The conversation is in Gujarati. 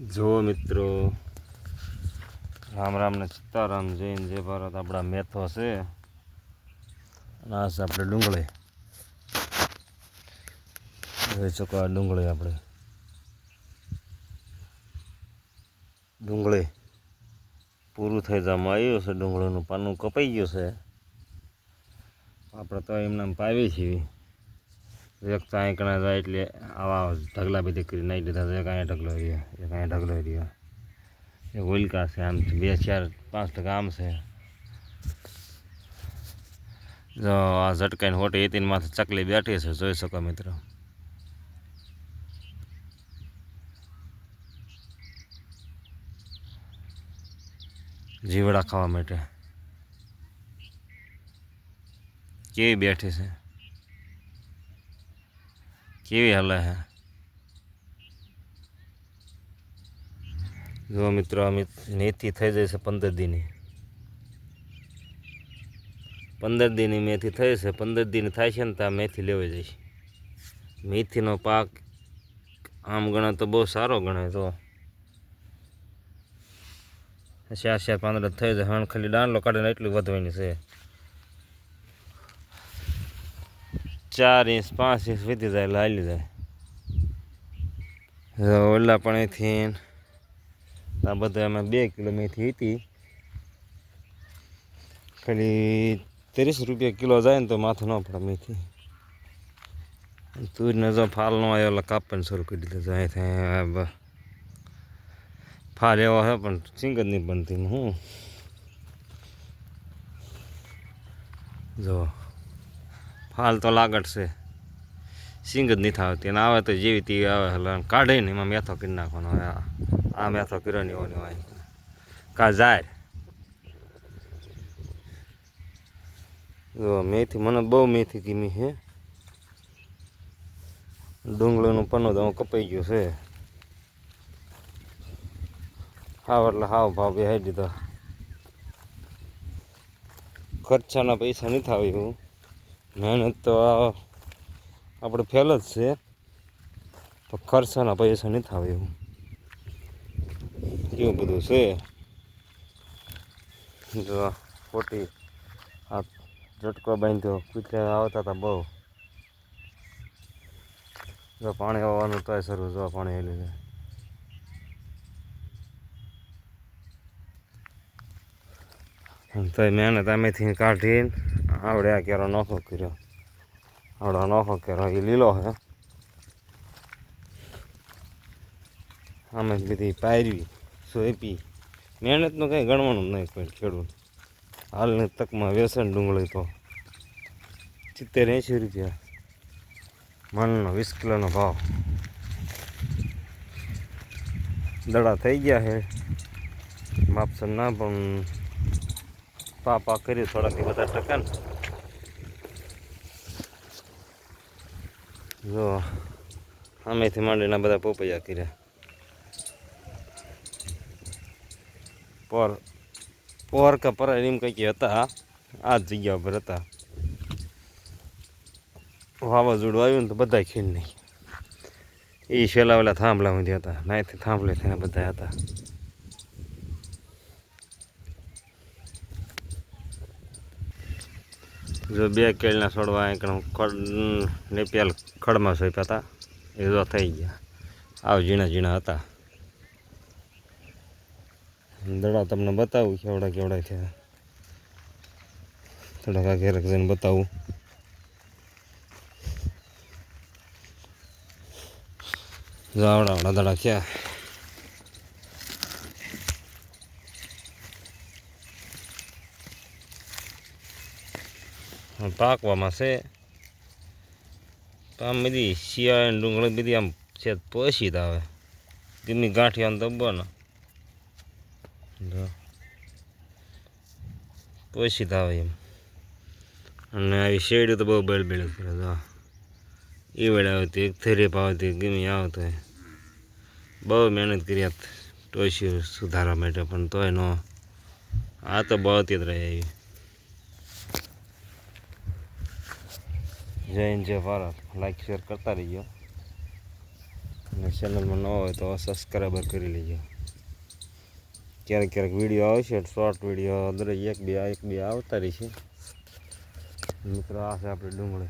જો મિત્રો, રામ રામ ને સીતારામ જૈન જય ભારત આપણા મેથો છે, અને આ છે આપણે ડુંગળી. જોઈ શકો આ ડુંગળી આપણે. ડુંગળી પૂરું થઈ જવામાં આવ્યું છે, ડુંગળીનું પાનું કપાઈ ગયું છે. આપણે તો એમને એમ પાવી છીએ. એક તો અહીં કણા જાય એટલે આવા ઢગલા બધી કરી નાખી દીધા એક અહીંયા ઢગલો રહ્યો, એક અહીંયા ઢગલો રહ્યો. એક હોલકા છે આમ, બે ચાર, પાંચ ટકા આમ છે. જો આ ઝટકાઈને હોટી એતીન માથે ચકલી બેઠી છે, જોઈ શકો મિત્રો. જીવડા ખાવા માટે. કેવી બેઠી છે? કેવી હાલે હે? જો મિત્રો આ મેથી થઈ છે પંદર દિની. પંદર દિની મેથી થઈ છે, પંદર દિન થાય છે ને ત્યાં મેથી લેવાઈ જઈશ. મેથીનો પાક આમ ગણાય તો બહુ સારો ગણાય તો ચાર ચાર પાંદડા થઈ જાય, હણ ખાલી દાંડલો કાઢીને એટલી વધવાની છે. ચાર ઇંચ પાંચ ઇંચ વીતી જાય એટલે હાલી જાય ઓલા પણ અહીંથી આ બધા એમાં બે કિલો મેથી હતી ખાલી ત્રીસ રૂપિયા કિલો જાય ને તો માથું ન પડે મેથી તુરને જો ફાલ ન આવ્યો એટલે કાપવાનું શરૂ કરી દીધું છે. અહીંથી ફાલ એવો છે પણ સિંગ જ નહીં બનતી હું. જો. ફાલ તો લાગટ છે. સિંગ જ નહીં થાવતી અને આવે તો જેવી તેવી આવે એટલે કાઢે ને એમાં મેથો કરી નાખવાનો આ મેથો કર્યો ને એવો ને હોય કા જાય. જો, મેથી, મને બહુ મેથી ગમી છે. ડુંગળીનું પન્નું તો કપાઈ ગયું છે. હાવ એટલે હાવ ભાવ બેહાઈ દીધો. ખર્ચાના પૈસા નહીં નથી આવ્યું મહેનત તો આપણે ફેલ જ છે. તો ખર્ચાના પૈસા નહીં થાય એવું. એવું બધું છે. જો ખોટી આ ઝટકો બાંધ્યો. કૂતરા આવતા હતા બહુ. જો પાણી આવવાનું તોય શરૂ જો પાણી એ લીધે તો મહેનત આમેથી કાઢીને આવડે આ કેરો નોખો કર્યો આવડો નોખો કેરો એ લીલો હે આમે બધી પાયરવી સોયપી મહેનતનું કંઈ ગણવાનું નહીં કોઈ ખેડૂત હાલની તકમાં વ્યસન ડુંગળી તો સિત્તેર એંશી રૂપિયા મનનો વીસ કિલોનો ભાવ દડા થઈ ગયા છે માપસર ના પણ પા પા કરી થોડાથી વધારે ટકા ને જો, આમેથી માંડીને બધા પોપૈયા કર્યા. પર, પોર કે પર એમ કંઈક હતા આ જ જગ્યા ઉપર હતા. વાવાઝોડું આવ્યું ને તો બધા ખીણ નહીં એ છેલ્લા વેલા થાંભલા સુધી હતા. નાયથી થાંભલે થઈને બધા હતા. જો બે કેળના છોડવા એકદમ નેપિયાલ ખડમાં સોંપ્યા હતા એ જો થઈ ગયા. આવ ઝીણા ઝીણા હતા. દડા તમને બતાવું કેવડા કેવડા થયા. થોડાક આ ઘેરક જઈને બતાવું. આવડા દડા ક્યાં પાકવામાં છે. તો આમ બધી શિયાળ ડુંગળી બધી આમ છે પોસી આવે. ગમી ગાંઠી આમ દબો ને જો પોસી આવે એમ. અને આવી શેરડી તો બહુ બેળ બેળ કરે. જો એ વેળા આવતી એક થેરી પાવતી ગમી આવતો બહુ મહેનત કરી ટોસી સુધારવા માટે, પણ તોય નો. આ તો બહુ જ રહે એવી. જય હિન્દ, જય ભારત. લાઈક શેર કરતા રહીજો. અને ચેનલમાં ન હોય તો સબસ્ક્રાઈબર કરી લેજો. ક્યારેક ક્યારેક વીડિયો આવશે શોર્ટ વીડિયો દરેક એક બે એક બે આવતા રહી છે. મિત્રો, આ છે આપણે ડુંગળી.